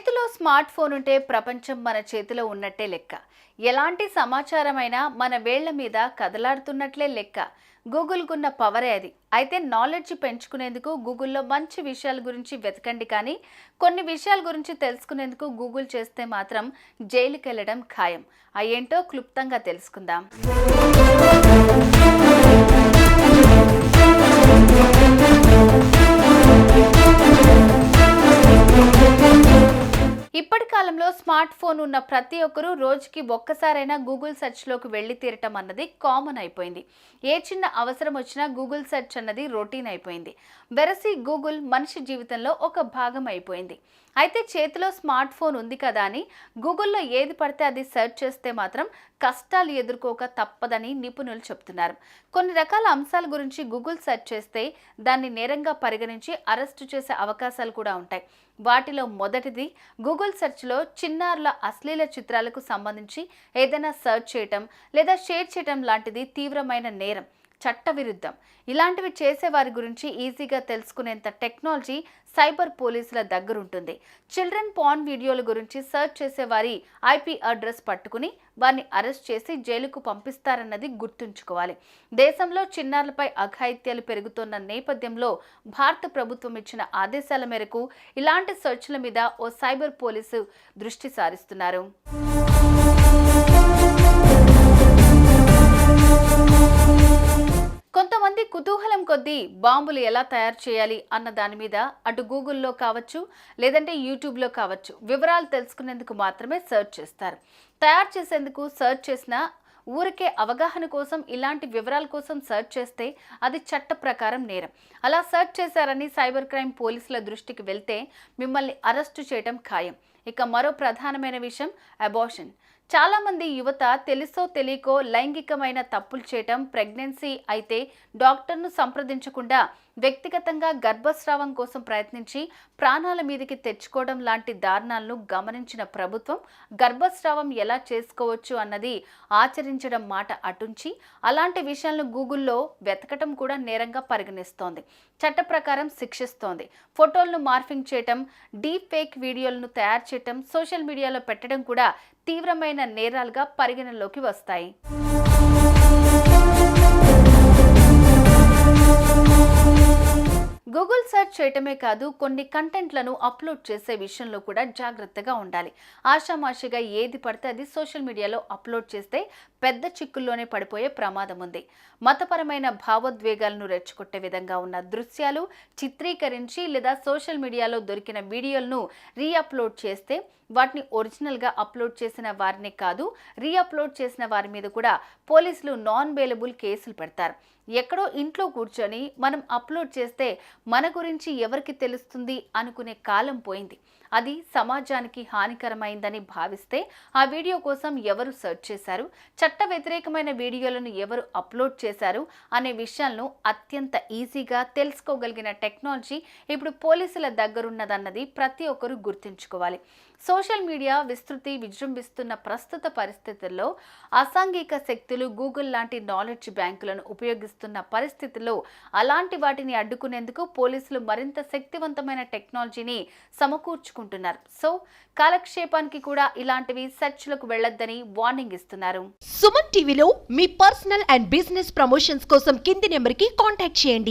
చేతిలో smart phone ఉంటే ప్రపంచం మన చేతిలో ఉన్నట్టే లెక్క. ఎలాంటి సమాచారమైనా మన వేళ్ళ మీద కదలాడుతున్నట్లే లెక్క. గూగుల్కున్న పవరే అది. అయితే నాలెడ్జ్ పెంచుకునేందుకు గూగుల్లో మంచి విషయాల గురించి వెతకండి కానీ కొన్ని విషయాల గురించి తెలుసుకునేందుకు గూగుల్ చేస్తే మాత్రం జైలుకెళ్ళడం ఖాయం. అయ్యేంటో క్లుప్తంగా తెలుసుకుందాం. ఇప్పటి కాలంలో స్మార్ట్ ఫోన్ ఉన్న ప్రతి ఒక్కరూ రోజుకి ఒక్కసారైనా గూగుల్ సెర్చ్లోకి వెళ్ళి తీరటం అన్నది కామన్ అయిపోయింది. ఏ చిన్న అవసరం వచ్చినా గూగుల్ సెర్చ్ అన్నది రొటీన్ అయిపోయింది. వెరసి గూగుల్ మనిషి జీవితంలో ఒక భాగం అయిపోయింది. అయితే చేతిలో స్మార్ట్ ఫోన్ ఉంది కదా అని గూగుల్లో ఏది పడితే అది సెర్చ్ చేస్తే మాత్రం కష్టాలు ఎదుర్కోక తప్పదని నిపుణులు చెప్తున్నారు. కొన్ని రకాల అంశాల గురించి గూగుల్ సెర్చ్ చేస్తే దాన్ని నేరంగా పరిగణించి అరెస్టు చేసే అవకాశాలు కూడా ఉంటాయి. వాటిలో మొదటిది గూగుల్ సెర్చ్లో చిన్నారుల అశ్లీల చిత్రాలకు సంబంధించి ఏదైనా సెర్చ్ చేయటం లేదా షేర్ చేయటం లాంటిది తీవ్రమైన నేరం. చట్టవిరుద్ధం. ఇలాంటివి చేసే వారి గురించి ఈజీగా తెలుసుకునేంత టెక్నాలజీ సైబర్ పోలీసుల దగ్గరుంటుంది. చిల్డ్రన్ పాన్ వీడియోల గురించి సెర్చ్ చేసే వారి ఐపీ అడ్రస్ పట్టుకుని వారిని అరెస్ట్ చేసి జైలుకు పంపిస్తారన్నది గుర్తుంచుకోవాలి. దేశంలో చిన్నారులపై అఘాయిత్యాలు పెరుగుతున్న నేపథ్యంలో భారత ప్రభుత్వం ఇచ్చిన ఆదేశాల మేరకు ఇలాంటి సెర్చ్ల మీద ఓ సైబర్ పోలీసు దృష్టి సారిస్తున్నారు. కుతూహలం బాంబులు ఎలా తయారు చేయాలి అన్న దాని మీద అటు గూగుల్లో కావచ్చు లేదంటే యూట్యూబ్లో కావచ్చు వివరాలు తెలుసుకునేందుకు మాత్రమే సెర్చ్ చేస్తారు. తయారు చేసేందుకు సెర్చ్ చేసిన ఊరికే అవగాహన కోసం ఇలాంటి వివరాల కోసం సెర్చ్ చేస్తే అది చట్ట ప్రకారం నేరం. అలా సెర్చ్ చేశారని సైబర్ క్రైమ్ పోలీసుల దృష్టికి వెళ్తే మిమ్మల్ని అరెస్టు చేయడం ఖాయం. ఇక మరో ప్రధానమైన విషయం అబార్షన్ చాలామంది యువత తెలుసో తెలియకో లైంగికమైన తప్పులు చేయటం ప్రెగ్నెన్సీ అయితే డాక్టర్ను సంప్రదించకుండా వ్యక్తిగతంగా గర్భస్రావం కోసం ప్రయత్నించి ప్రాణాల మీదకి తెచ్చుకోవడం లాంటి దారుణాలను గమనించిన ప్రభుత్వం గర్భస్రావం ఎలా చేసుకోవచ్చు అన్నది ఆచరించడం మాట అటుంచి అలాంటి విషయాలను గూగుల్లో వెతకటం కూడా నేరంగా పరిగణిస్తోంది. చట్ట ప్రకారం శిక్షిస్తోంది. ఫోటోలను మార్ఫింగ్ చేయటం డీప్ ఫేక్ వీడియోలను తయారు చేయటం సోషల్ మీడియాలో పెట్టడం కూడా తీవ్రమైన నేరాలుగా పరిగణనలోకి వస్తాయి. గూగుల్ సెర్చ్ చేయటమే కాదు కొన్ని కంటెంట్లను అప్లోడ్ చేసే విషయంలో కూడా జాగ్రత్తగా ఉండాలి. ఆషామాషిగా ఏది పడితే అది సోషల్ మీడియాలో అప్లోడ్ చేస్తే పెద్ద చిక్కుల్లోనే పడిపోయే ప్రమాదం ఉంది. మతపరమైన భావోద్వేగాలను రెచ్చగొట్టే విధంగా ఉన్న దృశ్యాలు చిత్రీకరించి లేదా సోషల్ మీడియాలో దొరికిన వీడియోలను రీఅప్లోడ్ చేస్తే వాటిని ఒరిజినల్గా అప్లోడ్ చేసిన వారిని కాదు రీఅప్లోడ్ చేసిన వారి మీద కూడా పోలీసులు నాన్ బెయిలబుల్ కేసులు పెడతారు. ఎక్కడో ఇంట్లో కూర్చొని మనం అప్లోడ్ చేస్తే మన గురించి ఎవరికి తెలుస్తుంది అనుకునే కాలం పోయింది. అది సమాజానికి హానికరమైందని భావిస్తే ఆ వీడియో కోసం ఎవరు సెర్చ్ చేశారు? చట్ట వ్యతిరేకమైన వీడియోలను ఎవరు అప్లోడ్ చేశారు? అనే విషయాలను అత్యంత ఈజీగా తెలుసుకోగలిగిన టెక్నాలజీ ఇప్పుడు పోలీసుల దగ్గరున్నదన్నది ప్రతి ఒక్కరూ గుర్తుంచుకోవాలి. సోషల్ మీడియా విస్తృతి విజృంభిస్తున్న ప్రస్తుత పరిస్థితుల్లో అసాంఘిక శక్తులు గూగుల్ లాంటి నాలెడ్జ్ బ్యాంకులను ఉపయోగిస్తున్న పరిస్థితుల్లో అలాంటి వాటిని అడ్డుకునేందుకు పోలీసులు మరింత శక్తివంతమైన టెక్నాలజీని సమకూర్చుకుంటున్నారు. సో కాలక్షేపానికి కూడా ఇలాంటివి సెర్చ్లకు వెళ్ళొద్దని వార్నింగ్ ఇస్తున్నారు. సుమన్ టీవీలో మీ పర్సనల్ అండ్ బిజినెస్ ప్రమోషన్స్ కోసం కింది నెంబర్కి కాంటాక్ట్ చేయండి.